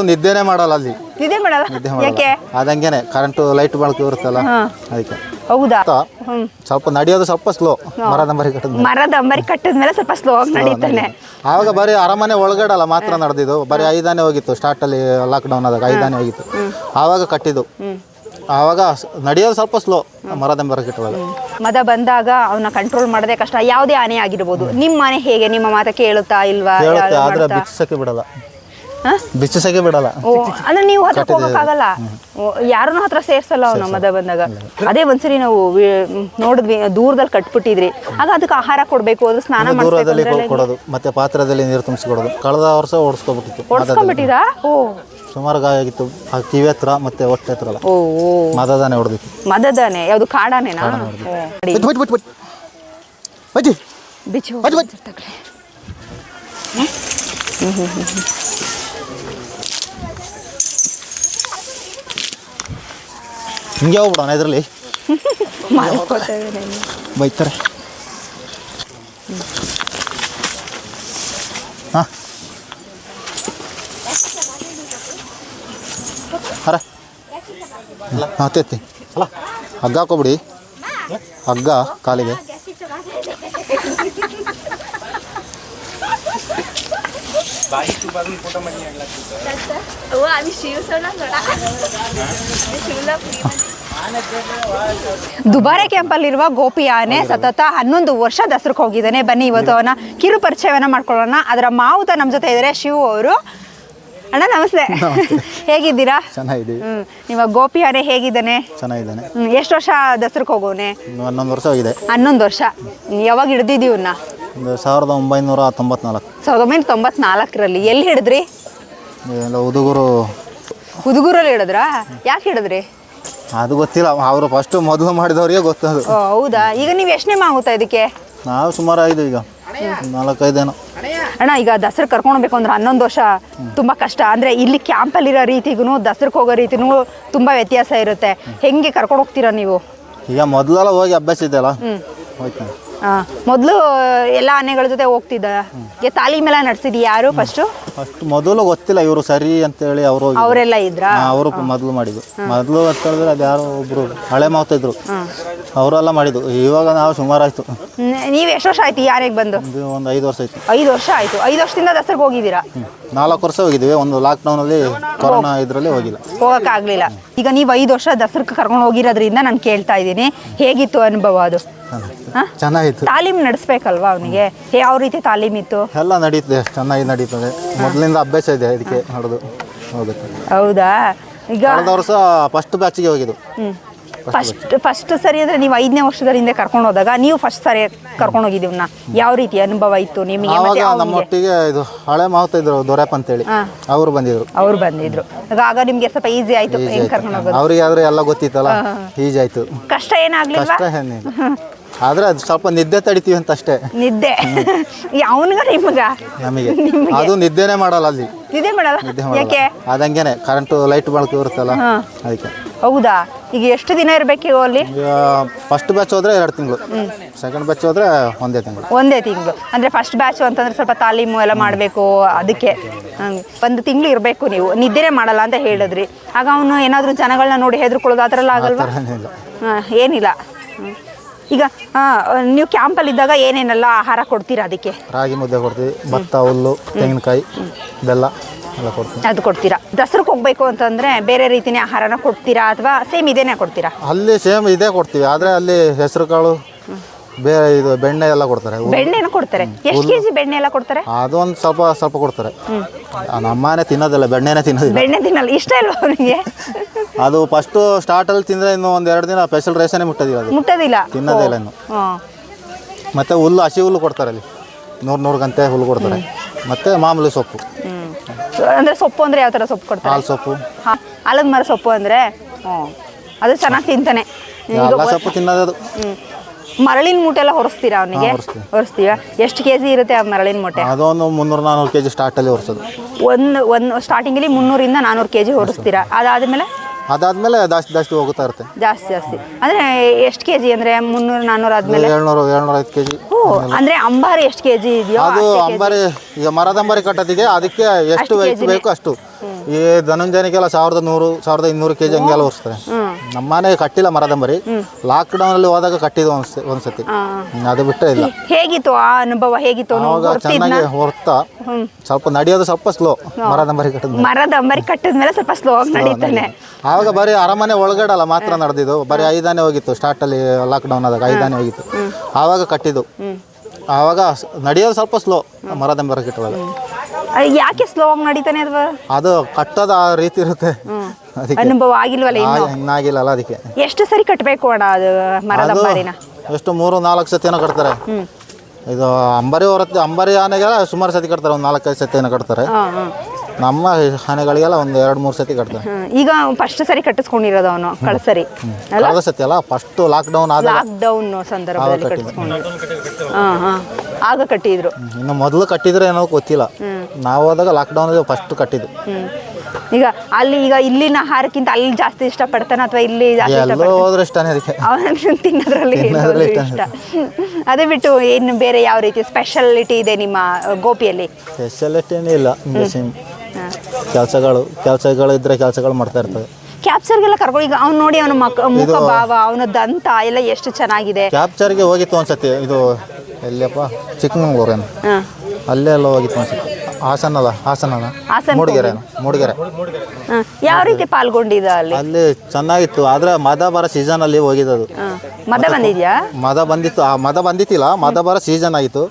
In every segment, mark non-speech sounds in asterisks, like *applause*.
ಅದು ನಿದ್ದೆನೇ ಮಾಡಲ್ಲ ಅಲ್ಲಿ. ನಿದ್ದೆ ಮಾಡಲ್ಲ? ನಿದ್ದೆ ಯಾಕೆ? ಮಾಡಲ್ಲ ಅದಂಗೇನೆ ಕರೆಂಟು ಲೈಟ್ ಬಳಕೆ ಇರುತ್ತಲ್ಲ ಅದಕ್ಕೆ. ಹೌದಾ? ಸ್ವಲ್ಪ ನಡೆಯೋದು ಸ್ವಲ್ಪ ಸ್ಲೋ ಮರದ ಮರಿ ಕಟ್ಟದ ಮರದ ಅಂಬರಿ ಕಟ್ಟದ ಮೇಲೆ ಸ್ವಲ್ಪ ಸ್ಲೋ ಆಗಿ ನಡೀತಾನೆ. ಆವಾಗ ಬರೀ ಅರಮನೆ ಒಳಗಡಲ್ಲ ಮಾತ್ರ ನಡೆದಿದ್ದು. ಬರೀ ಐದಾನೆ ಹೋಗಿತ್ತು ಸ್ಟಾರ್ಟ್ ಅಲ್ಲಿ ಲಾಕ್ ಡೌನ್ ಆದಾಗ ಐದಾನೆ ಹೋಗಿತ್ತು. ಆವಾಗ ಕಟ್ಟಿದ್ದು. ಆವಾಗ ಸ್- ನಡೆಯೋದು ಸ್ವಲ್ಪ ಸ್ಲೋ ಮರದ ಮರ ಕಟ್ಟುವಾಗ ಮದ ಬಂದಾಗ ಅವನ್ನ ಕಂಟ್ರೋಲ್ ಮಾಡದೆ ಕಷ್ಟ. ಯಾವುದೇ ಆನೆ ಆಗಿರ್ಬೋದು. ನಿಮ್ಮ ಮನೆ ಹೇಗೆ? ನಿಮ್ಮ ಮಾತ ಕೇಳುತ್ತಾ ಇಲ್ವಾ? ಹೇಳುತ್ತೆ ಯಾವ್ದು ಆದ್ರೆ ಮಾಡ್ತಾ? ಬಿಚ್ಚಿಸಕ್ಕೆ ಬಿಡಲ್ಲ? ಬಿಚ್ಚಿಸಕ್ಕೆ ಬಿಡಲ್ಲ. ಓ ಅಂದ್ರೆ ನೀವು ಹತ್ರ ಹೋಗಕ್ಕಾಗಲ್ಲ. ಯಾರನ್ನೂ ಹತ್ರ ಸೇರ್ಸಲ್ಲ ಅವನು ಮದ ಬಂದಾಗ. ಅದೇ ಒಂದ್ಸರಿ ನಾವು ನೋಡಿದ್ವಿ ದೂರದಲ್ಲಿ ಕಟ್ಬಿಟ್ಟಿದ್ರಿ. ಆಗ ಅದಕ್ಕೆ ಆಹಾರ ಕೊಡ್ಬೇಕು ಅದು ಸ್ನಾನ ದೂರದಲ್ಲಿ ಕೊಡೋದು ಮತ್ತೆ ಪಾತ್ರದಲ್ಲಿ ನೀರು ತುಂಬಿಸ್ಕೊಡೋದು. ಕಳೆದ ವರ್ಷ ಓಡಿಸ್ಕೊಬಿಟ್ಟಿತ್ತು ಓಡಿಸ್ಕೊಂಡ್ಬಿಟ್ಟಿದ ಓ. ಸುಮಾರು ಗಾಯ ಆಗಿತ್ತು ಆ ಕಿವಿ ಹತ್ರ ಮತ್ತೆ ಹೊಟ್ಟೆ ಹತ್ರ ಅಲ್ಲ ಮದದಾನೆ ಹೊಡೆದಿತ್ತು. ಮದದಾನೆ ಯಾವುದು ಕಾಡಾನೆನಾ? ಬಿಚ್ಚು ಬಿಚ್ಚು ಬಜ್ಜಿ ಬಜ್ಜಿ. ತಗೊಳ್ಳಿ. ಹಿಂಗೆ ಹೋಗ್ಬಿಡೋಣ ಇದರಲ್ಲಿ. ಬೈತಾರೆ. ಹಾಂ. ಅರ. ಹಾಂ ಅಲ್ಲ ಹಗ್ಗ ಹಾಕೋಬಿಡಿ ಹಗ್ಗ ಕಾಲಿಗೆ. ದುಬಾರೆ ಕ್ಯಾಂಪಲ್ಲಿರುವ ಗೋಪಿ ಆನೆ ಸತತ ಹನ್ನೊಂದು ವರ್ಷ ದಸರಕ್ಕೆ ಹೋಗಿದ್ದಾನೆ. ಬನ್ನಿ ಇವತ್ತು ಅವನ ಕಿರು ಪರಿಚಯವನ್ನ ಮಾಡ್ಕೊಳ್ಳೋಣ. ಅದರ ಮಾವುತ ನಮ್ಮ ಜೊತೆ ಇದ್ದಾರೆ. ಶಿವು ಅವರು. ಅಣ್ಣ ನಮಸ್ತೆ. ಹೇಗಿದ್ದೀರಾ? ಚೆನ್ನಾಗಿದ್ದೀವಿ. ಹ್ಮ್. ಇವಾಗ ಗೋಪಿ ಅರೆ ಹೇಗಿದ್ದಾನೆ? ಚೆನ್ನಾಗಿದ್ದಾನೆ. ಹ್ಮ್, ಎಷ್ಟು ವರ್ಷ ದಸರಕ್ಕೆ ಹೋಗೋನೆ? ಹನ್ನೊಂದು ವರ್ಷ ಆಗಿದೆ ಹನ್ನೊಂದು ವರ್ಷ. ಯಾವಾಗ ಹಿಡ್ದಿದ್ದೀವನ್ನ ಒಂದು ಸಾವಿರದ ಒಂಬೈನೂರ ತೊಂಬತ್ನಾಲ್ಕು. ಸಾವಿರದ ಒಂಬೈನೂರ ತೊಂಬತ್ನಾಲ್ಕರಲ್ಲಿ. ಎಲ್ಲಿ ಹಿಡಿದ್ರಿ? ಎಲ್ಲ ಹುಡುಗರು. ಹುದುಗೂರಲ್ಲಿ ಹಿಡಿದ್ರಾ? ಯಾಕೆ ಹಿಡಿದ್ರಿ? ಅದು ಗೊತ್ತಿಲ್ಲ. ಅವರು ಫಸ್ಟ್ ಮೊದಲು ಮಾಡಿದವ್ರಿಗೆ ಗೊತ್ತದು. ಓ ಹೌದಾ? ಈಗ ನೀವು ಎಷ್ಟನೇ ಆಗುತ್ತಾ ಇದಕ್ಕೆ? ನಾವು ಸುಮಾರು ಆಗಿದೆ ಈಗ. ನಾಲ್ಕೈದೇನೋ ಅಣ್ಣ ಈಗ ದಸರಾ ಕರ್ಕೊಂಡು ಹೋಗ್ಬೇಕು ಅಂದ್ರೆ ಹನ್ನೊಂದು ವರ್ಷ ತುಂಬ ಕಷ್ಟ. ಅಂದರೆ ಇಲ್ಲಿ ಕ್ಯಾಂಪಲ್ಲಿರೋ ರೀತಿಗೂ ದಸರಕ್ಕೆ ಹೋಗೋ ರೀತಿನೂ ತುಂಬ ವ್ಯತ್ಯಾಸ ಇರುತ್ತೆ. ಹೆಂಗೆ ಕರ್ಕೊಂಡು ಹೋಗ್ತೀರಾ ನೀವು? ಈಗ ಮೊದಲೆಲ್ಲ ಹೋಗಿ ಅಭ್ಯಾಸ ಇದೆಯಲ್ಲ? ಮೊದಲು ಎಲ್ಲ ಆನೆಗಳ ಜೊತೆ ಹೋಗ್ತಿದ್ದ. ತಾಲೀಮ್ ತಾಲೀಮೆಲ್ಲ ನಡೆಸಿದ್ಯಾ ಯಾರು ಫಸ್ಟು ಫಸ್ಟ್ ಮೊದಲು ಗೊತ್ತಿಲ್ಲ ಇವರು ಸರಿ ಅಂತೇಳಿ ಅವರು ಅವರೆಲ್ಲ ಇದ್ರ? ಅವರು ಮೊದಲು ಮಾಡಿದ್ದು ಮೊದಲು ಅಂತ ಹೇಳಿದ್ರೆ ಅದು ಯಾರೋ ಒಬ್ರು ಹಳೆ ಮಾವ್ತಾ ಇದ್ರು. ಅವರೆಲ್ಲ ಮಾಡಿದ್ದು ಇವಾಗ ನಾವು ಸುಮಾರು ಆಯ್ತು ನೀವು ಎಷ್ಟು ವರ್ಷ ಆಯ್ತು ಯಾರಿಗೆ ಬಂದು? ಒಂದು ಐದು ವರ್ಷ ಆಯ್ತು. ಐದು ವರ್ಷ ಆಯ್ತು. ಐದು ವರ್ಷದಿಂದ ದಸರಾಗೆ ಹೋಗಿದ್ದೀರಾ? ನಾಲ್ಕು ವರ್ಷ ಹೋಗಿದ್ವಿ. ಒಂದು ಲಾಕ್ಡೌನಲ್ಲಿ ಕೊರೋನಾ ಇದರಲ್ಲಿ ಹೋಗಿಲ್ಲ. ಹೋಗೋಕ್ಕಾಗಲಿಲ್ಲ. ಈಗ ನೀವು ಐದು ವರ್ಷ ದಸರಕ್ಕೆ ಕರ್ಕೊಂಡು ಹೋಗಿರೋದ್ರಿಂದ ನಾನು ಕೇಳ್ತಾ ಇದ್ದೀನಿ. ಹೇಗಿತ್ತು ಅನುಭವ ಅದು? ಚೆನ್ನಾಗಿತ್ತು. ತಾಲೀಮ್ ನಡೆಸ್ಬೇಕಲ್ವಾ ಅವನಿಗೆ? ಯಾವ ರೀತಿ ತಾಲೀಮ್ ಇತ್ತು. ಎಲ್ಲ ನಡೀತದೆ ಚೆನ್ನಾಗಿ ನಡೀತದೆ. ಮೊದಲಿಂದ ಅಭ್ಯಾಸ ಇದೆ ಇದಕ್ಕೆ ನೋಡೋದು ಹೋಗುತ್ತೆ ಹೌದಾ? ಈಗ ಕಳೆದ ವರ್ಷ ಫಸ್ಟ್ ಬ್ಯಾಚಿಗೆ ಹೋಗಿದ್ದು. ಫಸ್ಟ್ ಫಸ್ಟ್ ಸರಿ ಅಂದರೆ ನೀವು ಐದನೇ ವರ್ಷದ ಹಿಂದೆ ಕರ್ಕೊಂಡು ಹೋದಾಗ ನೀವು ಫಸ್ಟ್ ಸರಿ ಕರ್ಕೊಂಡು ಹೋಗಿದ್ದೀವನ್ನ ಯಾವ ರೀತಿ ಅನುಭವ ಇತ್ತು ನಿಮಗೆ? ಆವಾಗ ನಮ್ಮ ನಮ್ಮೊಟ್ಟಿಗೆ ಇದು ಹಳೆ ಮಾವುತ ಇದ್ರು ದೊರೆಪ್ಪ ಅಂತೇಳಿ. ಅವರು ಬಂದಿದ್ರು. ಅವ್ರು ಬಂದಿದ್ರು. ಆಗ ಆಗ ನಿಮ್ಗೆ ಸ್ವಲ್ಪ ಈಸಿ ಆಯ್ತು. ಹೆಂಗ್ ಕರ್ಕೊಂಡು ಹೋಗೋದು? ಅವ್ರಿಗೆ ಆದ್ರೆ ಎಲ್ಲ ಗೊತ್ತಿತ್ತಲ್ಲ? ಈಜಿ ಆಯ್ತು. ಕಷ್ಟ ಏನಾಗ್ಲಿಲ್ಲ ಕಷ್ಟ ಏನಿಲ್ಲ. ಆದ್ರೆ ಅದು ಸ್ವಲ್ಪ ನಿದ್ದೆ ತಡಿತೀವಿ ಅಂತ ಅಷ್ಟೇ ನಿದ್ದೆ ಯಾವನ್ಗ ನಿಮ್ಗ. ನಮಗೆ. ಅದು ನಿದ್ದೆನೇ ಮಾಡಲ್ಲ ಅಲ್ಲಿ. ನಿದ್ದೆ ಮಾಡಲ್ಲ? ನಿದ್ದೆ ಯಾಕೆ? ಅದಂಗೇನೆ ಅದಂಗೆನೆ ಕರೆಂಟು ಲೈಟ್ ಬಳಕೆ ಇರುತ್ತಲ್ಲ ಅದಕ್ಕೆ. ಹೌದಾ? ಈಗ ಎಷ್ಟು ದಿನ ಇರಬೇಕು ಅಲ್ಲಿ? ಈಗ ಫಸ್ಟ್ ಬ್ಯಾಚ್ ಹೋದ್ರೆ ಎರಡು ತಿಂಗಳು. ಸೆಕೆಂಡ್ ಬ್ಯಾಚ್ ಹೋದ್ರೆ ಒಂದೇ ತಿಂಗಳು. ಒಂದೇ ತಿಂಗಳು. ಅಂದ್ರೆ ಫಸ್ಟ್ ಬ್ಯಾಚ್ ಅಂತಂದ್ರೆ ಸ್ವಲ್ಪ ತಾಲೀಮು ಎಲ್ಲ ಮಾಡಬೇಕು ಅದಕ್ಕೆ. ಹಂಗೆ ಒಂದು ತಿಂಗಳು ಇರಬೇಕು ನೀವು. ನಿದ್ದೆನೇ ಮಾಡಲ್ಲ ಅಂತ ಹೇಳಿದ್ರಿ. ಆಗ ಅವನು ಏನಾದರೂ ಜನಗಳನ್ನ ನೋಡಿ ಹೆದರ್ಕೊಳ್ಳೋದು ಆ ಥರ ಎಲ್ಲ ಆಗಲ್ವಾ? ಥರ ಏನಿಲ್ಲ ಹಾಂ ಏನಿಲ್ಲ. ಹ್ಮ್. ಈಗ ನೀವು ಕ್ಯಾಂಪಲ್ಲಿ ಇದ್ದಾಗ ಏನೇನೆಲ್ಲ ಆಹಾರ ಕೊಡ್ತೀರಾ ಅದಕ್ಕೆ? ರಾಗಿ ಮುದ್ದೆ ಕೊಡ್ತೀವಿ ಭತ್ತ ಹುಲ್ಲು ತೆಂಗಿನಕಾಯಿ ಬೆಲ್ಲ ಎಲ್ಲ ಕೊಡ್ತೀವಿ. ಅದು ಕೊಡ್ತೀರಾ? ದಸರಕ್ಕೆ ಹೋಗ್ಬೇಕು ಅಂತಂದ್ರೆ ಬೇರೆ ರೀತಿನೇ ಆಹಾರನ ಕೊಡ್ತೀರಾ ಅಥವಾ ಸೇಮ್ ಇದೇನೆ ಕೊಡ್ತೀರಾ? ಅಲ್ಲಿ ಸೇಮ್ ಇದೇ ಕೊಡ್ತೀವಿ ಆದರೆ ಅಲ್ಲಿ ಹೆಸರು ಕಾಳು ಬೇರೆ ಇದು ಬೆಣ್ಣೆ ಎಲ್ಲ ಕೊಡ್ತಾರೆ. ಬೆಣ್ಣೆನ ಕೊಡ್ತಾರೆ. ಎಷ್ಟು ಕೆ ಜಿ ಬೆಣ್ಣೆ ಎಲ್ಲ ಕೊಡ್ತಾರೆ? ಅದೊಂದು ಸ್ವಲ್ಪ ಸ್ವಲ್ಪ ಕೊಡ್ತಾರೆ. ನಮ್ಮನೆ ತಿನ್ನೋದಿಲ್ಲ ಬೆಣ್ಣೆನೇ ತಿನ್ನೋದಿಲ್ಲ. ಬೆಣ್ಣೆ ತಿನ್ನಲ್ಲ ಇಷ್ಟ ಇಲ್ವಾ ಅವನಿಗೆ? *laughs* ಅದು ಫಸ್ಟ್ ಸ್ಟಾರ್ಟಲ್ಲಿ ತಿಂದರೆ ಇನ್ನು ಒಂದು ಎರಡು ದಿನ ಸ್ಪೆಷಲ್ ರೇಷನೇ ಮುಟ್ಟೋದಿಲ್ಲ ಅದು. ಮುಟ್ಟೋದಿಲ್ಲ? ತಿನ್ನೋದೇ ಇಲ್ಲ ಇನ್ನು. ಹಾಂ. ಮತ್ತು ಹುಲ್ಲು ಹಸಿ ಹುಲ್ಲು ಕೊಡ್ತಾರೆ ಅಲ್ಲಿ. ನೂರು ನೂರು ಗಂಟೆ ಹುಲ್ಲು ಕೊಡ್ತಾರೆ. ಮತ್ತು ಮಾಮೂಲಿ ಸೊಪ್ಪು. ಅಂದ್ರೆ ಸೊಪ್ಪು ಅಂದರೆ ಯಾವ ಥರ ಸೊಪ್ಪು ಕೊಡ್ತಾರೆ? ಹಾಲು ಸೊಪ್ಪು. ಹಾಂ ಆಲದ ಮರ ಸೊಪ್ಪು ಅಂದರೆ ಹ್ಞೂ ಅದು ಚೆನ್ನಾಗಿ ತಿಂತಾನೆ. ಎಲ್ಲ ಸೊಪ್ಪು ತಿನ್ನೋದು ಮರಳಿನ ಮೂಟೆ ಎಲ್ಲ ಹೊರಿಸ್ತೀರಾ ಅವನಿಗೆ? ಹೊರಿಸ್ತೀವಿ. ಹೊರಿಸ್ತೀರಾ ಎಷ್ಟು ಕೆಜಿ ಇರುತ್ತೆ ಆ ಮರಳಿನ ಮೂಟೆ? ಅದೊಂದು ಮುನ್ನೂರು ನಾನ್ನೂರು ಕೆ ಜಿ ಸ್ಟಾರ್ಟಲ್ಲಿ ಹೊರಿಸೋದು ಒಂದು ಒಂದು ಸ್ಟಾರ್ಟಿಂಗಲ್ಲಿ ಮುನ್ನೂರಿಂದ ನಾನ್ನೂರು ಕೆಜಿ ಹೊರಿಸ್ತೀರಾ ಅದಾದ್ಮೇಲೆ? ಅದಾದಮೇಲೆ ಜಾಸ್ತಿ ಜಾಸ್ತಿ ಹೋಗುತ್ತಾ ಇರುತ್ತೆ. ಜಾಸ್ತಿ ಜಾಸ್ತಿ. ಅಂದ್ರೆ ಎಷ್ಟು ಕೆಜಿ ಅಂದ್ರೆ ಮುನ್ನೂರು ನಾನ್ನೂರು ಆದ್ಮೇಲೆ? ಏಳ್ನೂರು ಏಳ್ನೂರ ಐದು ಕೆ ಜಿ ಓ ಅಂದರೆ ಅಂಬಾರಿ ಎಷ್ಟು ಕೆಜಿ ಇದೆಯೋ ಅದು ಅಂಬಾರಿ ಈಗ ಮರದ ಅಂಬಾರಿ ಕಟ್ಟೋದಿಗೆ ಅದಕ್ಕೆ ಎಷ್ಟು weight ಬೇಕು ಅಷ್ಟು. ಈ ಧನಂಜಯನಿಗೆಲ್ಲ ಸಾವಿರದ ನೂರು ಸಾವಿರದ ಇನ್ನೂರು ಕೆ ಜಿ ಹಂಗೆಲ್ಲ ಹೊರಿಸ್ತಾರೆ ಮನೆ ಕಟ್ಟಿಲ್ಲ ಮರದಂಬರಿ ಲಾಕ್ಡೌನ್ ಅಲ್ಲಿ ಹೋದಾಗ ಕಟ್ಟಿದ್ದು ಒಂದ್ಸ- ಒಂದ್ಸತಿ ಹ್ಮ್, ಅದು ಬಿಟ್ಟರೆ ಇಲ್ಲ. ಹೇಗಿತ್ತು ಆ ಅನುಭವ? ಹೇಗಿತ್ತು? ಅವ್ನು ಅವಾಗ ಹೊರ್ತಿದ್ನ? ಚೆನ್ನಾಗಿ ಹೊರತಾ ಸ್ವಲ್ಪ ನಡೆಯೋದು ಸ್ವಲ್ಪ ಸ್ಲೋ ಮರದಂಬರಿ ಕಟ್ಟಿದ್ ಮರದ ಅಂಬರಿ ಕಟ್ಟಿದ ಮೇಲೆ ಸ್ವಲ್ಪ ಸ್ಲೋ ಆಗಿ ನಡೀತಾನೆ. ಆವಾಗ ಬರೀ ಅರಮನೆ ಒಳಗಡೆ ಅಲ್ಲ ಮಾತ್ರ ನಡೆದಿದ್ದು. ಬರೀ ಐದಾನೆ ಹೋಗಿತ್ತು. ಸ್ಟಾರ್ಟ್ ಅಲ್ಲಿ ಲಾಕ್ ಲಾಕ್ಡೌನ್ ಆದಾಗ ಐದಾನೆ ಹೋಗಿತ್ತು. ಆವಾಗ ಕಟ್ಟಿದ್ದು. ಆವಾಗ ಸ್- ನಡೆಯೋದು ಸ್ವಲ್ಪ ಸ್ಲೋ ಮರದಂಬರಿ ಕಟ್ಟುವಾಗ ಯಾಕೆ ಸ್ಲೋ ಆಗಿ ನಡೀತಾನೆ ಅದು? ಅದು ಕಟ್ಟೋದು ಆ ರೀತಿ ಇರುತ್ತೆ. ಅದಕ್ಕೆ ಅನುಭವ ಆಗಿಲ್ವಲ್ಲ ಇನ್ನು? ಇನ್ನಾಗಿಲ್ಲಲ್ಲ ಅದಕ್ಕೆ. ಎಷ್ಟು ಸರಿ ಕಟ್ಟಬೇಕು ಅಣ್ಣ ಅದು ಮರದ ಅದು ಅಂಬಾರಿನ? ಎಷ್ಟು ಮೂರು ನಾಲ್ಕು ಸತಿನೋ ಕಟ್ತಾರೆ. ಇದು ಅಂಬರಿ ಹೊರತು ಅಂಬರಿ ಆನೆಗೆಲ್ಲ ಸುಮಾರು ಸತಿ ಕಟ್ತಾರೆ ಒಂದು ನಾಲ್ಕೈದು ಸತಿನೋ ಕಟ್ತಾರೆ. ಹಾ, ಹಾ. ನಮ್ಮ ಆನೆಗಳಿಗೆಲ್ಲ ಒಂದು ಎರಡು ಮೂರು ಸತಿ ಕಟ್ತಾರೆ. ಹ್ಮ್. ಈಗ ಫಸ್ಟ್ ಸರಿ ಕಟ್ಟಿಸ್ಕೊಂಡಿರೋದು ಅವನು ಕಳ್ಸರಿ ಅಲ್ಲ? ಕಳೆದ ಸತಿ ಅಲ್ಲ ಫಸ್ಟ್ ಲಾಕ್ಡೌನ್ ಆದಾಗ ಲಾಕ್ ಡೌನ್ ಸಂದರ್ಭದಲ್ಲಿ ಕಟ್ಟಿಸ್ಕೊಂಡು ಹಾ ಹಾ. ಆಗ ಕಟ್ಟಿದ್ರು. ಇನ್ನು ಮೊದಲು ಕಟ್ಟಿದ್ರೆ ಏನೋ ಗೊತ್ತಿಲ್ಲ. ನಾವು ಹೋದಾಗ ಲಾಕ್ಡೌನ್ ಫಸ್ಟ್ ಕಟ್ಟಿದ್ದು. ಈಗ ಅಲ್ಲಿ ಈಗ ಇಲ್ಲಿನ ಆಹಾರಕ್ಕಿಂತ ಅಲ್ಲಿ ಜಾಸ್ತಿ ಇಷ್ಟಪಡ್ತಾನೆ ಅಥವಾ ಇಲ್ಲಿ ಜಾಸ್ತಿ ಎಲ್ಲೋ ಹೋದ್ರೆ ಇಷ್ಟನೇ ಅದಕ್ಕೆ. ಅವನ ತಿನ್ನೋದ್ರಲ್ಲಿ ತಿನ್ನೋದ್ರಲ್ಲಿ ಇಷ್ಟ. ಅದೇ ಬಿಟ್ಟು ಏನು ಬೇರೆ ಯಾವ ರೀತಿ ಸ್ಪೆಷಾಲಿಟಿ ಇದೆ ನಿಮ್ಮ ಅ, ಗೋಪಿಯಲ್ಲಿ? ಸ್ಪೆಷಾಲಿಟಿ ಏನೂ ಇಲ್ಲ ಸೇಮ್ ಕೆಲಸಗಳು ಕೆಲಸಗಳು ಇದ್ರೆ ಕೆಲಸಗಳು ಮಾಡ್ತಾ ಇರ್ತವೆ. ಕ್ಯಾಪ್ಚರ್ಗೆಲ್ಲ ಕರ್ಕೊಂಡು ಈಗ ಅವ್ನು ನೋಡಿ ಅವನ ಮಕ್ಕ ಮುಖ ಭಾವ ಅವನ ದಂತ ಎಲ್ಲ ಎಷ್ಟು ಚೆನ್ನಾಗಿದೆ. ಕ್ಯಾಪ್ಚರ್ಗೆ ಹೋಗಿತ್ತು ಅನ್ಸತ್ತೆ ಇದು ಎಲ್ಲಿಯಪ್ಪ? ಚಿಕ್ಕಮಂಗ್ಳೂರೇನು? ಹಾಂ. ಅಲ್ಲೇ ಎಲ್ಲ ಹೋಗಿತ್ತು ಒಂದ್ಸತಿ ಹಾಸನ ಅದ ಹಾಸನ ಮೂಡಿಗೆರೆ ಮೂಡಿಗೆರೆ. ಹಾಂ ಯಾವ ರೀತಿ ಪಾಲ್ಗೊಂಡಿದ ಅಲ್ಲಿ? ಅಲ್ಲಿ ಚೆನ್ನಾಗಿತ್ತು ಆದ್ರೆ ಮದ ಬರೋ ಸೀಸನ್ ಅಲ್ಲಿ ಹೋಗಿದ್ದದು. ಅದು ಮದ ಬಂದಿದ್ಯಾ? ಮದ ಬಂದಿತ್ತು ಆ ಮದ ಬಂದಿತ್ತಿಲ್ಲ ಮದ ಬರೋ ಸೀಸನ್ ಆಯಿತು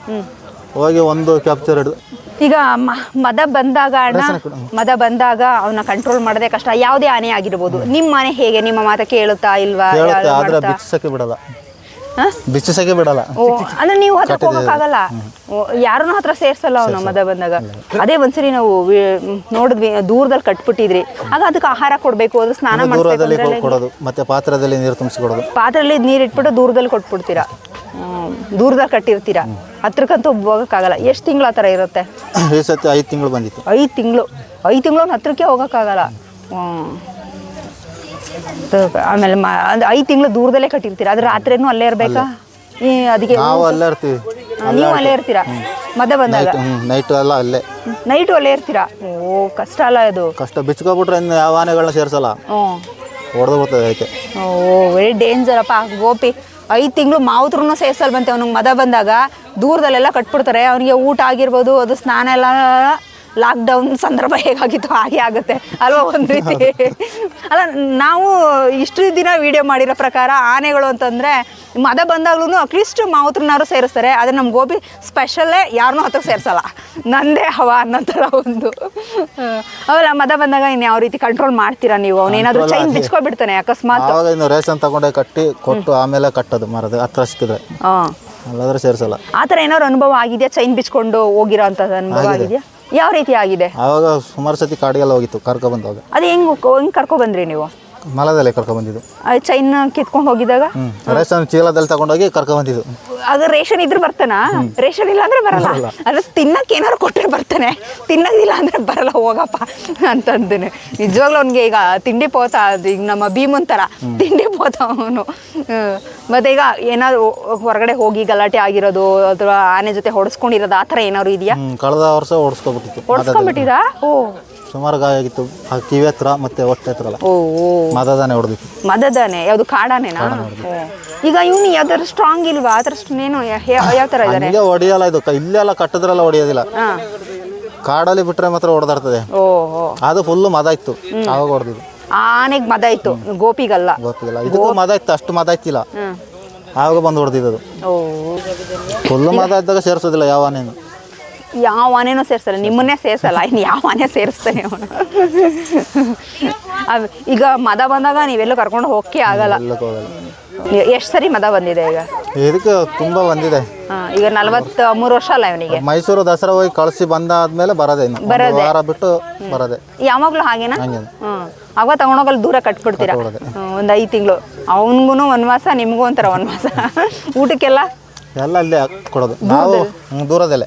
ಹೋಗಿ ಒಂದು ಕ್ಯಾಪ್ಚರ್ ಹಿಡಿದು. ಈಗ ಮ- ಮದ ಬಂದಾಗ ಅಣ್ಣ ಮದ ಬಂದಾಗ ಅವನ್ನ ಕಂಟ್ರೋಲ್ ಮಾಡೋದೇ ಕಷ್ಟ ಯಾವುದೇ ಆನೆ ಆಗಿರ್ಬೋದು. ನಿಮ್ಮ ಮನೆ ಹೇಗೆ? ನಿಮ್ಮ ಮಾತ ಕೇಳುತ್ತಾ ಇಲ್ವಾ? ಕೇಳುತ್ತೆ ಆದ್ರೆ ಬಿಚ್ಚಕ್ಕೆ ಬಿಡಲ್ಲ? ಬಿಚ್ಚಿಸಕ್ಕೆ ಬಿಡಲ್ಲ. ಓ ಅಂದ್ರೆ ನೀವು ಹತ್ರ ಹೋಗಕ್ಕಾಗಲ್ಲ. ಯಾರನ್ನೂ ಹತ್ರ ಸೇರ್ಸಲ್ಲ ಅವನು ಮದ ಬಂದಾಗ. ಅದೇ ಒಂದ್ಸರಿ ನಾವು ವಿ- ನೋಡಿದ್ವಿ ದೂರದಲ್ಲಿ ಕಟ್ಬಿಟ್ಟಿದ್ರಿ. ಆಗ ಅದಕ್ಕೆ ಆಹಾರ ಕೊಡ್ಬೇಕು ಅದು ಸ್ನಾನ ಮಾಡಿಸ್ಬೇಕು ದೂರದಲ್ಲಿ ಅಂದ್ರೆ ಕೊಡೋದು ಮತ್ತೆ ಪಾತ್ರದಲ್ಲಿ ನೀರು ತುಂಬಿಸ್ಕೊಡೋದು. ಪಾತ್ರೆಯಲ್ಲಿ ನೀರು ಇಟ್ಬಿಟ್ಟು ದೂರದಲ್ಲಿ ಕೊಟ್ಬಿಡ್ತೀರಾ? ಹ್ಮ್. ದೂರದಲ್ಲಿ ಕಟ್ಟಿರ್ತೀರಾ? ಹತ್ರಕ್ಕಂತೂ ಹೋಗೋಕ್ಕಾಗಲ್ಲ. ಎಷ್ಟು ತಿಂಗಳು ಆ ಥರ ಇರುತ್ತೆ? ಈ ಸತಿ ಐದು ತಿಂಗಳು ಬಂದಿತ್ತು. ಐದು ತಿಂಗಳು. ಐದು ತಿಂಗಳು ಹತ್ರಕ್ಕೆ ಹೋಗೋಕ್ಕಾಗಲ್ಲ. ಹ್ಮ್. ಅದು ಆಮೇಲೆ ಅದು ಐದು ತಿಂಗಳು ದೂರದಲ್ಲೇ ಕಟ್ಟಿರ್ತೀರಾ? ಅದ್ರ ರಾತ್ರಿನೂ ಅಲ್ಲೇ ಇರ್ಬೇಕಾ? ಈ ಅದಕ್ಕೆ ನಾವು ಅಲ್ಲೇ ಇರ್ತೀವಿ. ನೀವು ಅಲ್ಲೇ ಇರ್ತೀರಾ? ಮದ ಬಂದಾಗ? ನೈಟ್ ಎಲ್ಲ ಅಲ್ಲೇ. ನೈಟು ಅಲ್ಲೇ ಇರ್ತೀರಾ? ಓ ಕಷ್ಟ ಅಲ್ಲ ಇದು. ಕಷ್ಟ ಬಿಚ್ಕೊಬಿಟ್ರೆ ಇನ್ನು ಯಾವ ಆನೆಗಳನ್ನ ಸೇರಿಸಲ್ಲ. ಹೊಡೆದು ಬರ್ತದೆ ಅದಕ್ಕೆ. ಓ ವೆರಿ ಡೇಂಜರಪ್ಪ ಗೋಪಿ ಐದು ತಿಂಗಳು ಮಾವುತ್ರೂ ಸೇರ್ಸಲ್ ಬಂತೆ ಅವ್ನಿಗೆ ಮದ ಬಂದಾಗ. ದೂರದಲ್ಲೆಲ್ಲ ಕಟ್ಬಿಡ್ತಾರೆ. ಅವನಿಗೆ ಊಟ ಆಗಿರ್ಬೋದು ಅದು ಸ್ನಾನ ಎಲ್ಲ ಲಾಕ್ಡೌನ್ ಸಂದರ್ಭ ಹೇಗಾಗಿತ್ತು ಹಾಗೆ ಆಗುತ್ತೆ ಅಲ್ವಾ ಒಂದು ರೀತಿ? ಅಲ್ಲ ನಾವು ಇಷ್ಟು ದಿನ ವಿಡಿಯೋ ಮಾಡಿರೋ ಪ್ರಕಾರ ಆನೆಗಳು ಅಂತಂದರೆ ಮದ ಬಂದಾಗ್ಲೂ ಅಟ್ಲೀಸ್ಟ್ ಮಾವುತ್ರನಾರು ಸೇರಿಸ್ತಾರೆ. ಆದರೆ ನಮ್ಮ ಗೋಬಿ ಸ್ಪೆಷಲ್ಲೇ ಯಾರನ್ನೂ ಹತ್ರ ಸೇರಿಸಲ್ಲ. ನಂದೇ ಹವ ಅನ್ನೋ ಥರ ಒಂದು ಅವಲ್ಲ ಮದ ಬಂದಾಗ ಇನ್ನು ಯಾವ ರೀತಿ ಕಂಟ್ರೋಲ್ ಮಾಡ್ತೀರಾ ನೀವು? ಅವನೇನಾದ್ರೂ ಚೈನ್ ಬಿಚ್ಕೊಬಿಡ್ತಾನೆ ಅಕಸ್ಮಾತ್. ಇನ್ನು ರೇಷನ್ ತಗೊಂಡೆ ಕಟ್ಟಿ ಕೊಟ್ಟು ಆಮೇಲೆ ಕಟ್ಟೋದು ಮರದ ಹತ್ರ ಸಿಕ್ಕಿದ್ರೆ ಹಾಂ. ಅಲ್ಲಾದ್ರೆ ಸೇರಿಸಲ್ಲ. ಆ ಥರ ಏನಾದ್ರು ಅನುಭವ ಆಗಿದೆಯಾ? ಚೈನ್ ಬಿಚ್ಕೊಂಡು ಹೋಗಿರೋ ಅಂಥದ್ದು ಅನುಭವ ಆಗಿದೆಯಾ? ಯಾವ ರೀತಿ ಆಗಿದೆ? ಆವಾಗ ಸುಮಾರು ಸತಿ ಕಾಡಿಗೆಲ್ಲ ಹೋಗಿತ್ತು ಕರ್ಕೊಬಂದಾಗ ಅದು ಹೆಂಗೆ ಹೆಂಗ್ ಕರ್ಕೊ ಬಂದ್ರಿ ನೀವು? ಮಲದಲ್ಲಿ ಕರ್ಕೊಬಂದಿದ್ದು. ಚೈನ್ ಕಿತ್ಕೊಂಡು ಹೋಗಿದಾಗ ರೇಷನ್ ಚೀಲದಲ್ಲಿ ತಗೊಂಡೋಗಿ ಕರ್ಕೊಬಂದಿದ್ದು. ಅದು ರೇಷನ್ ಇದ್ರೆ ಬರ್ತಾನ? ರೇಷನ್ ಇಲ್ಲ ಅಂದ್ರೆ ಬರಲ್ಲ. ಅದು ತಿನ್ನಕ್ಕೆ ಏನಾದ್ರು ಕೊಟ್ಟರೆ ಬರ್ತಾನೆ. ತಿನ್ನೋದಿಲ್ಲ ಅಂದ್ರೆ ಬರಲ್ಲ ಹೋಗಪ್ಪ ಅಂತಂದೇನೆ. ನಿಜವಾಗ್ಲೂ ಅವ್ನಿಗೆ ಈಗ ತಿಂಡಿ ಪೋತ ಈಗ ನಮ್ಮ ಭೀಮನ್ ಥರ ತಿಂಡಿ ಪೋತ ಅವನು. ಮತ್ತೆ ಈಗ ಏನಾದ್ರು ಹೊರಗಡೆ ಹೋಗಿ ಗಲಾಟೆ ಆಗಿರೋದು ಅಥವಾ ಆನೆ ಜೊತೆ ಹೊಡೆಸ್ಕೊಂಡಿರೋದು ಆ ಥರ ಏನಾದ್ರು ಇದೆಯಾ? ಕಳೆದ ವರ್ಷ ಹೊಡೆಸ್ಕೊಬಿಟ್ಟಿತ್ತು. ಹೊಡೆಸ್ಕೊಂಡ್ಬಿಟ್ಟಿದ? ಓ. ಸುಮಾರು ಗಾಯ ಆಗಿತ್ತು ಆ ಕಿವಿ ಹತ್ರ ಮತ್ತೆ ಹೊಟ್ಟೆ ಹತ್ರ ಅಲ್ಲ ಓ ಓ. ಮದದಾನೆ ಹೊಡೆದಿತ್ತು. ಮದದಾನೆ ಯಾವ್ದು ಕಾಡಾನೆನಾ? ಓ. ಈಗ ಇವನು ಯಾವ್ದಾರು ಸ್ಟ್ರಾಂಗ್ ಇಲ್ವಾ? ಆ ಥರ ಏನು ಯಾವ ಥರ ಇದೆ ಹಂಗೆ ಹೊಡಿಯಲ್ಲ ಇದು. ಕ- ಇಲ್ಲೆಲ್ಲ ಕಟ್ಟದ್ರೆಲ್ಲ ಹೊಡಿಯೋದಿಲ್ಲ. ಹಾಂ. ಕಾಡಲ್ಲಿ ಬಿಟ್ರೆ ಮಾತ್ರ ಹೊಡೆದಾಡ್ತದೆ ಓ ಓ. ಅದು ಫುಲ್ಲು ಮದ ಇತ್ತು. ಅವಾಗ ಹೊಡೆದಿದ್ದು. ಆನೆಗ್ ಮದ ಇತ್ತು. ಗೋಪಿಗಲ್ಲ. ಗೊತ್ತಿಲ್ಲ ಇದಕ್ಕೂ ಮದ ಇತ್ತು. ಅಷ್ಟು ಮದ ಇತ್ತಿಲ್ಲ. ಹ್ಮ್. ಆವಾಗ ಬಂದು ಹೊಡೆದಿದ್ದು ಓ. ಫುಲ್ಲು ಮದ ಇದ್ದಾಗ ಸೇರಿಸೋದಿಲ್ಲ ಯಾವ ಆನೆನು. ಯಾವ ಆನೆನೂ ಸೇರ್ಸಲ್ಲ ನಿಮ್ಮನ್ನೇ ಸೇರ್ಸಲ್ಲ ಇನ್ನು ಯಾವ ಆನೆ ಸೇರಿಸ್ತಾನೆ ಅವನು? ಅವ್- ಈಗ ಮದ ಬಂದಾಗ ನೀವೆಲ್ಲೂ ಕರ್ಕೊಂಡು ಹೋಗಕ್ಕೆ ಆಗಲ್ಲ. ಎಷ್ಟು ಸರಿ ಮದ ಬಂದಿದೆ ಈಗ? ಇದಕ್ಕೆ ತುಂಬ ಬಂದಿದೆ. ಈಗ ನಲವತ್ತ ಮೂರು ವರ್ಷ ಅಲ್ಲ ಇವನಿಗೆ? ಮೈಸೂರು ದಸರಾ ಹೋಗಿ ಕಳಿಸಿ ಬಂದಾದ್ಮೇಲೆ ಬರದೆ ಒಂದು ವಾರ ಬಿಟ್ಟು ಬರದೆ. ಯಾವಾಗ್ಲೂ ಹಾಗೇನಾ? ಅವಾಗ ತಗೊಂಡೋಗಲ್ಲಿ ದೂರ ಕಟ್ಬಿಡ್ತೀರಾ. ಒಂದು ಐದು ತಿಂಗಳು. ಅವನಿಗೂ ಮಾಸ ನಿಮಗೂ ಒಂಥರ ಮಾಸ ಊಟಕ್ಕೆಲ್ಲ? ಎಲ್ಲ ಅಲ್ಲೇ ಕೊಡೋದು. ನಾವು ದೂರದಲ್ಲೇ.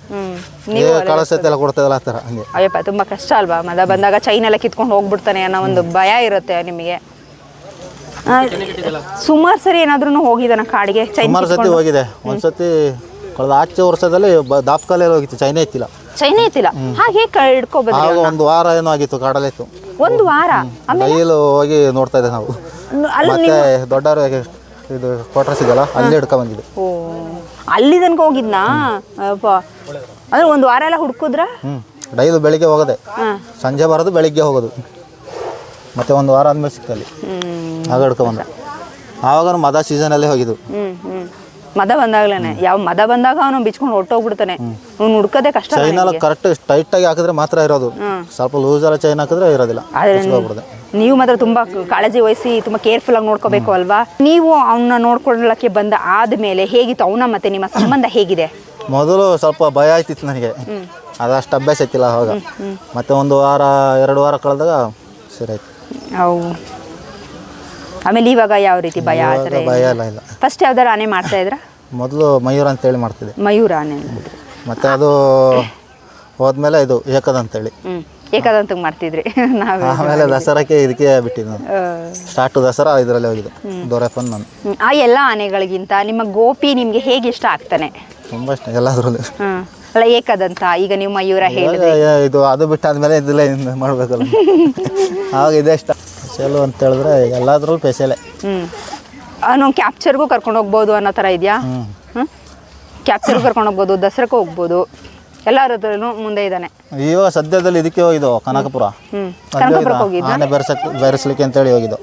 ಕಳಿಸತ್ತೆಲ್ಲ ಕೊಡ್ತೇವಲ್ಲ ಆ ಥರ ಹಂಗೆ. ಅಯ್ಯಪ್ಪ ತುಂಬ ಕಷ್ಟ ಅಲ್ವಾ? ಮದ ಬಂದಾಗ ಚೈನ್ ಎಲ್ಲ ಕಿತ್ಕೊಂಡು ಹೋಗ್ಬಿಡ್ತಾನೆ ಅನ್ನೋ ಒಂದು ಭಯ ಇರುತ್ತೆ ನಿಮಗೆ. ಸುಮಾರು ಸರಿ ಏನಾದ್ರೂ ಹೋಗಿದ್ದಾನ ಕಾಡಿಗೆ ಚೈನ್ ಸುಮಾರು ಸತಿ ಹೋಗಿದೆ. ಒಂದ್ಸತಿ ಕಳೆದ ಆಚೆ ವರ್ಷದಲ್ಲಿ ದಾಪ್ಕಾಲೇ ಹೋಗಿತ್ತು ಚೈನೇ ಇತ್ತಿಲ್ಲ. ಚೈನೆ ಇತ್ತಿಲ್ಲ? ಹಾಗೆ ಕ- ಹಿಡ್ಕೊಬೋದು ಆಗ ಒಂದು ವಾರ ಏನೋ ಆಗಿತ್ತು ಕಾಡಲ್ಲೇ ಇತ್ತು. ಒಂದು ವಾರ? ಹೋಗಿ ನೋಡ್ತಾ ಇದ್ದೆ ನಾವು. ಮತ್ತೆ ದೊಡ್ಡವರು ಇದು ಕ್ವಾರ್ಟರ್ಸ್ ಇದೆಯಲ್ಲ ಅಲ್ಲೇ ಹಿಡ್ಕೊಂಡ್ ಬಂದಿದ್ದು. ಓ ಅಲ್ಲಿ ತನಕ ಹೋಗಿದ್ನಾ? ಅಪ್ಪ. ಅಂದ್ರೆ ಒಂದು ವಾರ ಎಲ್ಲ ಹುಡ್ಕುದ್ರ? ಹ್ಞೂ ಡೈಲು ಬೆಳಿಗ್ಗೆ ಹೋಗೋದೆ. ಸಂಜೆ ಬರೋದು ಬೆಳಿಗ್ಗೆ ಹೋಗೋದು. ಮತ್ತೆ ಒಂದು ವಾರ ಆದ್ಮೇಲೆ ಸಿಕ್ತಲ್ಲಿ ಹ್ಮ್. ಆಗ ಹಿಡ್ಕೊಂಬಂದ ಆವಾಗ ಮದ ಸೀಸನಲ್ಲೇ ಹೋಗಿದ್ದು. ಹ್ಮ್ ಹ್ಮ್. ಮದ ಬಂದಾಗ್ಲೇನೆ. ಯಾವ ಮದ ಬಂದಾಗ ಅವನು ಬಿಚ್ಕೊಂಡು ಹೊಟ್ಟೋಗ್ಬಿಡ್ತಾನೆ ಅವ್ನು ಹುಡ್ಕೋದೇ ಕಷ್ಟ ಚೈನ್ ಎಲ್ಲ ಕರೆಕ್ಟ್ ಟೈಟಾಗಿ ಹಾಕಿದ್ರೆ ಮಾತ್ರ ಇರೋದು. ಸ್ವಲ್ಪ ಲೂಸ್ ಎಲ್ಲ ಚೈನ್ ಹಾಕಿದ್ರೆ ಇರೋದಿಲ್ಲ. ನೀವು ಮಾತ್ರ ತುಂಬಾ ಕಾಳಜಿ ವಹಿಸಿ ತುಂಬಾ ಕೇರ್ಫುಲ್ ಆಗಿ ನೋಡ್ಕೋಬೇಕು ಅಲ್ವಾ? ನೀವು ಅವನ್ನ ನೋಡ್ಕೊಳ್ಳಕ್ಕೆ ಬಂದ ಆದ್ಮೇಲೆ ಹೇಗಿತ್ತು ಅವನ ಮತ್ತೆ ನಿಮ್ಮ ಸಂಬಂಧ ಹೇಗಿದೆ? ಮೊದಲು ಸ್ವಲ್ಪ ಭಯ ಆಯ್ತಿತ್ತು ನನಗೆ. ಅದಷ್ಟು ಅಭ್ಯಾಸ ಇತ್ತಿಲ್ಲ ಅವಾಗ. ಮತ್ತೆ ಒಂದು ವಾರ ಎರಡು ವಾರ ಕಳೆದಾಗ ಸರಿ ಆಯ್ತು. ಅವು ಆಮೇಲೆ ಇವಾಗ ಯಾವ ರೀತಿ ಭಯ ಆ ಥರ ಇವಾಗ ಭಯ ಎಲ್ಲ ಇಲ್ಲ. ಫಸ್ಟ್ ಯಾವ್ದಾರ ಆನೆ ಮಾಡ್ತಾ ಇದ್ರ? ಮೊದಲು ಮಯೂರ ಅಂತ ಹೇಳಿ ಮಾಡ್ತಿದ್ದೆ. ಮಯೂರ ಆನೆ. ಮತ್ತೆ ಅದು ಹೋದ್ಮೇಲೆ ಇದು ಏಕದ ಅಂತೇಳಿ. ಹೇಳಿ ಏಕಾದಂತಕ್ಕೆ ಮಾಡ್ತಿದ್ರಿ. *laughs* ನಾವೇ ಆಮೇಲೆ ದಸರಾಕ್ಕೆ ಇದಕ್ಕೆ ಬಿಟ್ಟಿದ್ದು ನಾನು. ಆ, ಸ್ಟಾರ್ಟು ದಸರಾ ಇದರಲ್ಲಿ ಹೋಗಿದ್ದು ದೊರೆಪನ್ ನಾನು. ಹ್ಮ್. ಆ ಎಲ್ಲ ಆನೆಗಳಿಗಿಂತ ನಿಮ್ಮ ಗೋಪಿ ನಿಮ್ಗೆ ಹೇಗೆ ಇಷ್ಟ ಆಗ್ತಾನೆ? ತುಂಬ ಇಷ್ಟ ಎಲ್ಲದರಲ್ಲೂ. ಹ್ಮ್ ಅಲ್ಲ ಏಕದಂತ ಈಗ ನೀವು ಮಯೂರ ಹೇಳಿದ್ರೆ. ಇದು ಅದು ಬಿಟ್ಟಾದ್ಮೇಲೆ ಇದೆಲ್ಲ ಇನ್ನು ಮಾಡ್ಬೇಕಲ್ಲ. *laughs* ಆವಾಗ ಇದೆ ಇಷ್ಟ ಸ್ಪೆಷಲು ಅಂತ ಹೇಳಿದ್ರೆ ಎಲ್ಲಾದ್ರೂ ಸ್ಪೆಷಲೇ ಹ್ಞೂ ನಾವು ಕ್ಯಾಪ್ಚರ್ಗೂ ಕರ್ಕೊಂಡು ಹೋಗ್ಬೋದು ಅನ್ನೋ ಥರ ಇದೆಯಾ? ಹ್ಞೂ ಕ್ಯಾಪ್ಚರ್ಗೂ ಕರ್ಕೊಂಡು ಹೋಗ್ಬೋದು ದಸರಾಕ್ಕೂ ಹೋಗ್ಬೋದು ಎಲ್ಲರದ್ರೂ ಮುಂದೆ ಇದ್ದಾನೆ. ಇವಾಗ ಸದ್ಯದಲ್ಲಿ ಇದಕ್ಕೆ ಹೋಗಿದ್ದು ಕನಕಪುರ. ಆನೆ ಬೆರೆಸಕ್ ಬೆರೆಸ್ಲಿಕ್ಕೆ ಅಂತೇಳಿ ಹೋಗಿದ್ದು.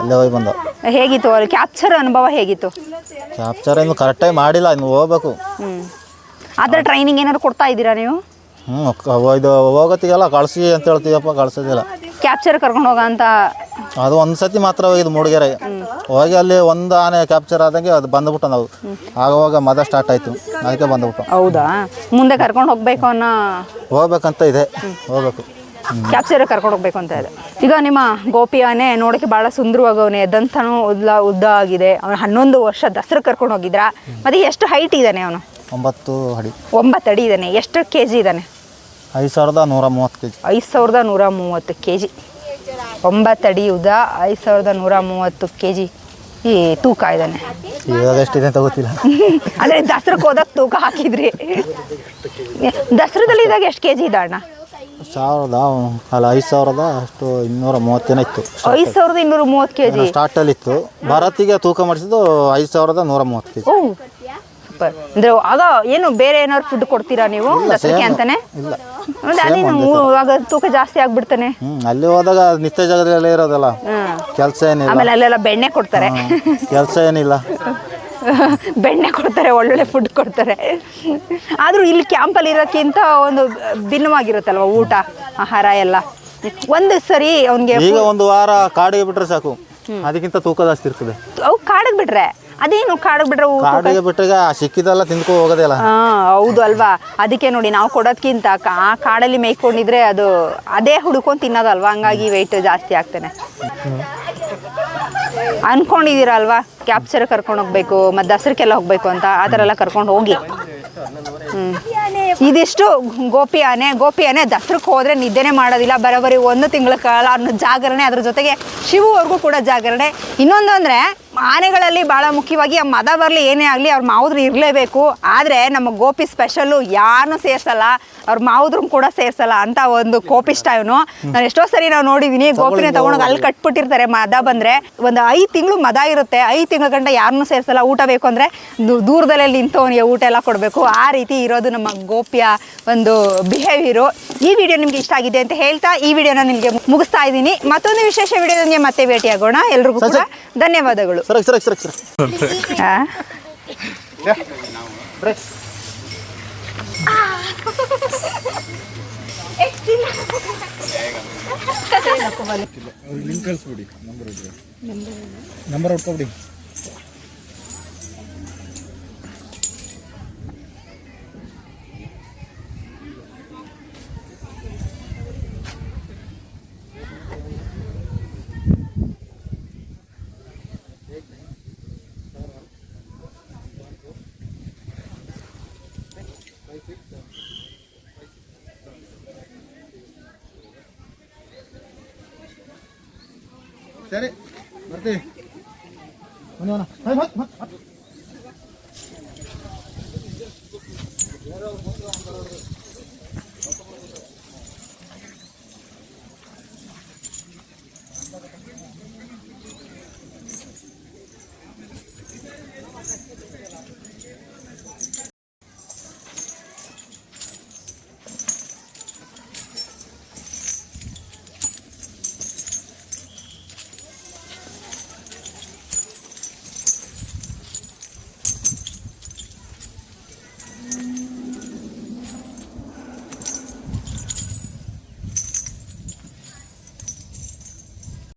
ಅಲ್ಲೇ ಹೋಗಿ ಬಂದು. ಹೇಗಿತ್ತು ಅವ್ರ? ಕ್ಯಾಪ್ಚರ್ ಅನುಭವ ಹೇಗಿತ್ತು? ಕ್ಯಾಪ್ಚರ್ ಇನ್ನು ಕರೆಕ್ಟಾಗಿ ಮಾಡಿಲ್ಲ ಇನ್ನು ಹೋಗ್ಬೇಕು. ಹ್ಮ್. ಅದರ ಟ್ರೈನಿಂಗ್ ಏನಾದ್ರು ಕೊಡ್ತಾ ಇದ್ದೀರಾ ನೀವು? ಹ್ಞೂ ಇದು ಹೋಗೋತ್ತಿಗೆಲ್ಲ ಕಳಿಸಿ ಅಂತ ಹೇಳ್ತೀವಪ್ಪ ಕಳ್ಸೋದಿಲ್ಲ. ಕ್ಯಾಪ್ಚರ್ ಕರ್ಕೊಂಡು ಹೋಗ ಅಂತ. ಅದು ಒಂದು ಸತಿ ಮಾತ್ರ ಹೋಗಿದ್ದು ಮೂಡಿಗೆರೆ. ಹೋಗಿ ಅಲ್ಲಿ ಒಂದು ಆನೆ ಕ್ಯಾಪ್ಚರ್ ಆದಂಗೆ ಅದು ಬಂದ್ಬಿಟ್ಟು ನಾವು. ಆಗುವಾಗ ಮದ ಸ್ಟಾರ್ಟ್ ಆಯಿತು. ಅದಕ್ಕೆ ಬಂದ್ಬಿಟ್ಟು ಹೌದಾ? ಮುಂದೆ ಕರ್ಕೊಂಡು ಹೋಗ್ಬೇಕು ಅನ್ನೋ ಹೋಗ್ಬೇಕಂತ ಇದೆ. ಹೋಗ್ಬೇಕು. ಕ್ಯಾಪ್ಚರ್ ಕರ್ಕೊಂಡು ಹೋಗ್ಬೇಕು ಅಂತ ಇದೆ. ಈಗ ನಿಮ್ಮ ಗೋಪಿ ಆನೆ ನೋಡೋಕೆ ಭಾಳ ಸುಂದರವಾಗವನೇ. ದಂತನೂ ಉದ್ದ ಉದ್ದ ಆಗಿದೆ. ಅವನು ಹನ್ನೊಂದು ವರ್ಷ ದಸರಾ ಕರ್ಕೊಂಡು ಹೋಗಿದ್ರ? ಮತ್ತೆ ಎಷ್ಟು ಹೈಟ್ ಇದ್ದಾನೆ ಅವನು? ಒಂಬತ್ತು ಅಡಿ. ಒಂಬತ್ತು ಅಡಿ ಇದ್ದಾನೆ. ಎಷ್ಟು ಕೆ ಜಿ ಇದ್ದಾನೆ? ಐದು ಸಾವಿರದ ನೂರ ಮೂವತ್ತು ಕೆ ಜಿ ಐದು ಸಾವಿರದ ನೂರ ಮೂವತ್ತು ಕೆ ಜಿ ಒಂಬತ್ತು ಅಡಿ ಉದ್ದ ಐದು ಸಾವಿರದ ನೂರ ಮೂವತ್ತು ಕೆ ಜಿ ಈ ತೂಕ ಇದ್ದಾನೆ. ಇವಾಗ ಎಷ್ಟಿದೆ ಅಂತ ಗೊತ್ತಿಲ್ಲ *laughs* ಅಂದರೆ ದಸರಕ್ಕೆ ಹೋದಾಗ ತೂಕ ಹಾಕಿದ್ರಿ. ದಸರಾದಲ್ಲಿ ಇದ್ದಾಗ ಎಷ್ಟು ಕೆ ಜಿ ಇದೆ ಅಣ್ಣ? ಸಾವಿರದ ಅಲ್ಲ ಐದು ಸಾವಿರದ ಅಷ್ಟು ಇನ್ನೂರ ಮೂವತ್ತೇನೋ ಇತ್ತು. ಐದು ಸಾವಿರದ ಇನ್ನೂರ ಮೂವತ್ತು ಕೆ ಜಿ ಸ್ಟಾರ್ಟಲ್ಲಿ ಇತ್ತು. ಭಾರತಿಗೆ ತೂಕ ಮಾಡಿಸಿದ್ದು ಐದು ಸಾವಿರದ ನೂರ ಮೂವತ್ತು ಕೆ ಜಿ ಸೂಪರ್ ಅಂದ್ರೆ ಆಗ ಏನು ಬೇರೆ ಏನಾದ್ರು ಫುಡ್ ಕೊಡ್ತೀರಾ ನೀವು? ದಸರಕ್ಕೆ ಅಂತಾನೆ? ಇಲ್ಲ. ಅದೇನು ತೂಕ ಜಾಸ್ತಿ ಆಗ್ಬಿಡ್ತಾನೆ. ಅಲ್ಲಿ ಹೋದಾಗ ನಿತ್ಯ ಜಾಗದಲ್ಲಿ ಇರೋದಲ್ಲ. ಕೆಲಸ ಏನಿಲ್ಲ. ಆಮೇಲೆ ಅಲ್ಲೆಲ್ಲ ಬೆಣ್ಣೆ ಕೊಡ್ತಾರೆ. ಕೆಲಸ ಏನಿಲ್ಲ. *laughs* ಬೆಣ್ಣೆ ಕೊಡ್ತಾರೆ ಒಳ್ಳೊಳ್ಳೆ ಫುಡ್ ಕೊಡ್ತಾರೆ. ಆದ್ರೂ ಇಲ್ಲಿ ಕ್ಯಾಂಪಲ್ಲಿ ಇರೋಕ್ಕಿಂತ ಒಂದು ಭಿನ್ನವಾಗಿರುತ್ತಲ್ವ ಊಟ ಆಹಾರ ಎಲ್ಲ? ಒಂದು ಸರಿ ಅವ್ನಿಗೆ ಈಗ ಒಂದು ವಾರ ಕಾಡಿಗೆ ಬಿಟ್ರೆ ಸಾಕು. ಅದಕ್ಕಿಂತ ತೂಕ ಜಾಸ್ತಿ ಇರ್ತದೆ. ಅವು ಕಾಡಿಗೆ ಬಿಟ್ರೆ? ಅದೇನು ಕಾಡಿಗೆ ಬಿಟ್ರೆ ಊ- ಕಾಡಿಗೆ ಬಿಟ್ಟಾಗ ಸಿಕ್ಕಿದೆಲ್ಲ ತಿಂದ್ಕೊ ಹೋಗೋದಿಲ್ಲ. ಹಾ ಹೌದು ಅಲ್ವಾ? ಅದಕ್ಕೆ ನೋಡಿ ನಾವು ಕೊಡೋದ್ಕಿಂತ ಕಾ- ಆ ಕಾಡಲ್ಲಿ ಮೇಯ್ಕೊಂಡಿದ್ರೆ ಅದು ಅದೇ ಹುಡುಕೊಂಡು ತಿನ್ನೋದಲ್ವಾ? ಹಂಗಾಗಿ ವೆಯ್ಟ್ ಜಾಸ್ತಿ ಆಗ್ತಾನೆ. ಅನ್ಕೊಂಡಿದ್ದೀರಲ್ವಾ? ಕ್ಯಾಪ್ಚರ್ ಕರ್ಕೊಂಡು ಹೋಗ್ಬೇಕು ಮತ್ತು ದಸರಕ್ಕೆಲ್ಲ ಹೋಗ್ಬೇಕು ಅಂತ ಆ ಥರ ಎಲ್ಲ ಕರ್ಕೊಂಡು ಹೋಗಿ. ಹ್ಮ್. ಇದಿಷ್ಟು ಗೋಪಿ ಆನೆ ಗೋಪಿ ಆನೆ ದಸರಕ್ಕೆ ಹೋದರೆ ನಿದ್ದೆನೆ ಮಾಡೋದಿಲ್ಲ. ಬರೋಬ್ಬರಿ ಒಂದು ತಿಂಗಳ ಕಾಲ ಅನ್ನೋ ಜಾಗರಣೆ ಅದ್ರ ಜೊತೆಗೆ ಶಿವುವರೆಗೂ ಕೂಡ ಜಾಗರಣೆ. ಇನ್ನೊಂದು ಅಂದರೆ ಆನೆಗಳಲ್ಲಿ ಭಾಳ ಮುಖ್ಯವಾಗಿ ಆ ಮದ ಬರಲಿ ಏನೇ ಆಗಲಿ ಅವ್ರ ಮಾವುದ್ರು ಇರಲೇಬೇಕು. ಆದರೆ ನಮ್ಮ ಗೋಪಿ ಸ್ಪೆಷಲ್ಲು ಯಾರನ್ನೂ ಸೇರಿಸಲ್ಲ ಅವ್ರ ಮಾವುದ್ರು ಕೂಡ ಸೇರಿಸಲ್ಲ ಅಂತ ಒಂದು ಕೋಪಿಷ್ಟ ಇವನು. ನಾನು ಎಷ್ಟೋ ಸರಿ ನಾವು ನೋಡಿದ್ದೀನಿ ಗೋಪಿನ ತಗೊಂಡೋಗಿ ಅಲ್ಲಿ ಕಟ್ಬಿಟ್ಟಿರ್ತಾರೆ ಮದ ಬಂದರೆ. ಒಂದು ಐದು ತಿಂಗಳು ಮದ ಇರುತ್ತೆ ಐದು ತಿಂಗಳ ಗಂಟ ಯಾರನ್ನೂ ಸೇರಿಸಲ್ಲ. ಊಟ ಬೇಕು ಅಂದರೆ ದೂರದಲ್ಲೇ ನಿಂತು ಅವನಿಗೆ ಊಟ ಎಲ್ಲ ಕೊಡಬೇಕು. ಆ ರೀತಿ ಇರೋದು ನಮ್ಮ ಗೋಪಿಯ ಒಂದು ಬಿಹೇವಿಯರು ಈ ವಿಡಿಯೋ ನಿಮ್ಗೆ ಇಷ್ಟ ಆಗಿದೆ ಅಂತ ಹೇಳ್ತಾ ಈ ವಿಡಿಯೋನ ನಿಮಗೆ ಮುಗಿಸ್ತಾ ಇದ್ದೀನಿ. ಮತ್ತೊಂದು ವಿಶೇಷ ವಿಡಿಯೋದೊಂದಿಗೆ ಮತ್ತೆ ಭೇಟಿಯಾಗೋಣ. ಎಲ್ರಿಗೂ ಕೂಡ ಧನ್ಯವಾದಗಳು. ನಂಬರ್ ಸರಿ ಸರಿ ಸರಿ. ಆ? ನಂಬರ್ ಸರಿ ಬರ್ತೀವಿ ಬನ್ನಿ ಅಣ್ಣ.